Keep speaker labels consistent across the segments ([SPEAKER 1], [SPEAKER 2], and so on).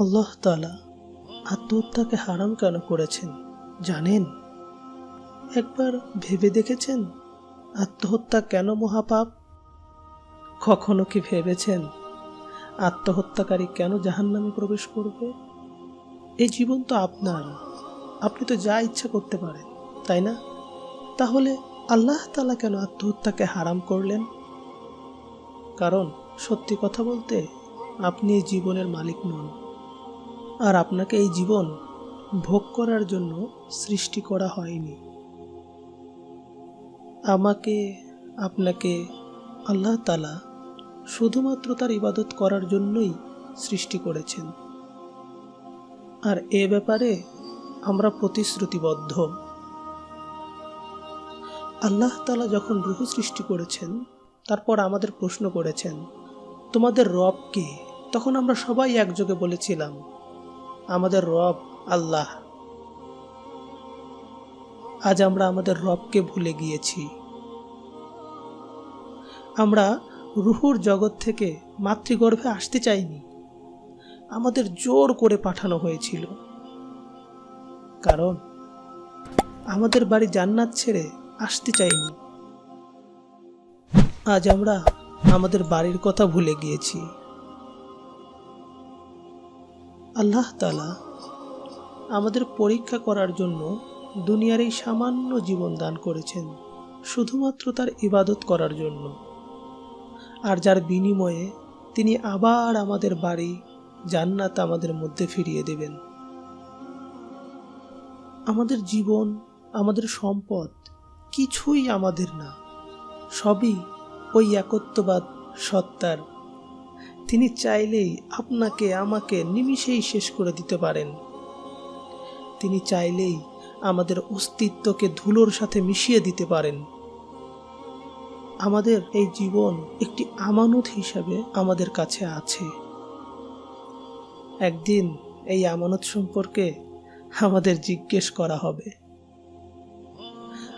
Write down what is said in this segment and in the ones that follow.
[SPEAKER 1] আল্লাহ তালা আত্মহত্যাকে হারাম কেন করেছেন, জানেন? একবার ভেবে দেখেছেন? আত্মহত্যা কেন মহাপাপ? কখনো কি ভেবেছেন? আত্মহত্যাকারী কেন জাহান্নামে প্রবেশ করবে? এই জীবন তো আপনার, আপনি তো যা ইচ্ছা করতে পারেন, তাই না? তাহলে আল্লাহ তালা কেন আত্মহত্যাকে হারাম করলেন? কারণ সত্যি কথা বলতে আপনি জীবনের মালিক নন। আর আপনাকে এই জীবন ভোগ করার জন্য সৃষ্টি করা হয়নি। আমাকে, আপনাকে আল্লাহ তালা শুধুমাত্র তার ইবাদত করার জন্যই সৃষ্টি করেছেন। আর এ ব্যাপারে আমরা প্রতিশ্রুতিবদ্ধ। আল্লাহ তালা যখন রুহ সৃষ্টি করেছেন, তারপর আমাদের প্রশ্ন করেছেন, তোমাদের রব কে? তখন আমরা সবাই একযোগে বলেছিলাম আমাদের রব আল্লাহ। আজ আমরা আমাদের রবকে ভুলে গিয়েছি। আমরা রুহুর জগৎ থেকে মাতৃগর্ভে আসতে চাইনি। আমাদের জোর করে পাঠানো হয়েছিল। কারণ আমাদের বাড়ি জান্নাত ছেড়ে আসতে চাইনি। আজ আমরা আমাদের বাড়ির কথা ভুলে গিয়েছি। আল্লাহ তালা আমাদের পরীক্ষা করার জন্য দুনিয়ার এই সামান্য জীবন দান করেছেন, শুধুমাত্র তার ইবাদত করার জন্য। আর যার বিনিময়ে তিনি আবার আমাদের বাড়ি জান্নাত আমাদের মধ্যে ফিরিয়ে দেবেন। আমাদের জীবন, আমাদের সম্পদ কিছুই আমাদের না, সবই ওই একত্ববাদ, সত্তার তিনি চাইলেই আপনাকে আমাকে নিমিষেই শেষ করে দিতে পারেন। তিনি চাইলেই আমাদের অস্তিত্বকে ধুলোর সাথে মিশিয়ে দিতে পারেন। আমাদের এই জীবন একটি আমানত হিসাবে আমাদের কাছে আছে। একদিন এই আমানত সম্পর্কে আমাদের জিজ্ঞেস করা হবে।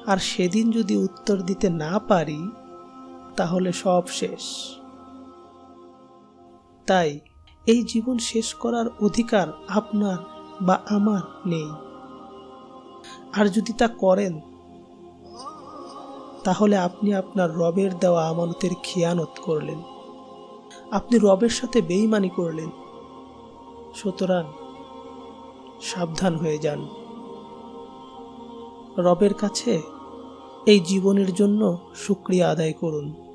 [SPEAKER 1] আর সেদিন যদি উত্তর দিতে না পারি, তাহলে সব শেষ। তাই এই জীবন শেষ করার অধিকার আপনার বা আমার নেই। আর যদি তা করেন, তাহলে আপনি আপনার রবের দেওয়া আমানতের খিয়ানত করলেন। আপনি রবের সাথে বেইমানি করলেন। সুতরাং সাবধান হয়ে যান। রবের কাছে এই জীবনের জন্য শুক্রিয়া আদায় করুন।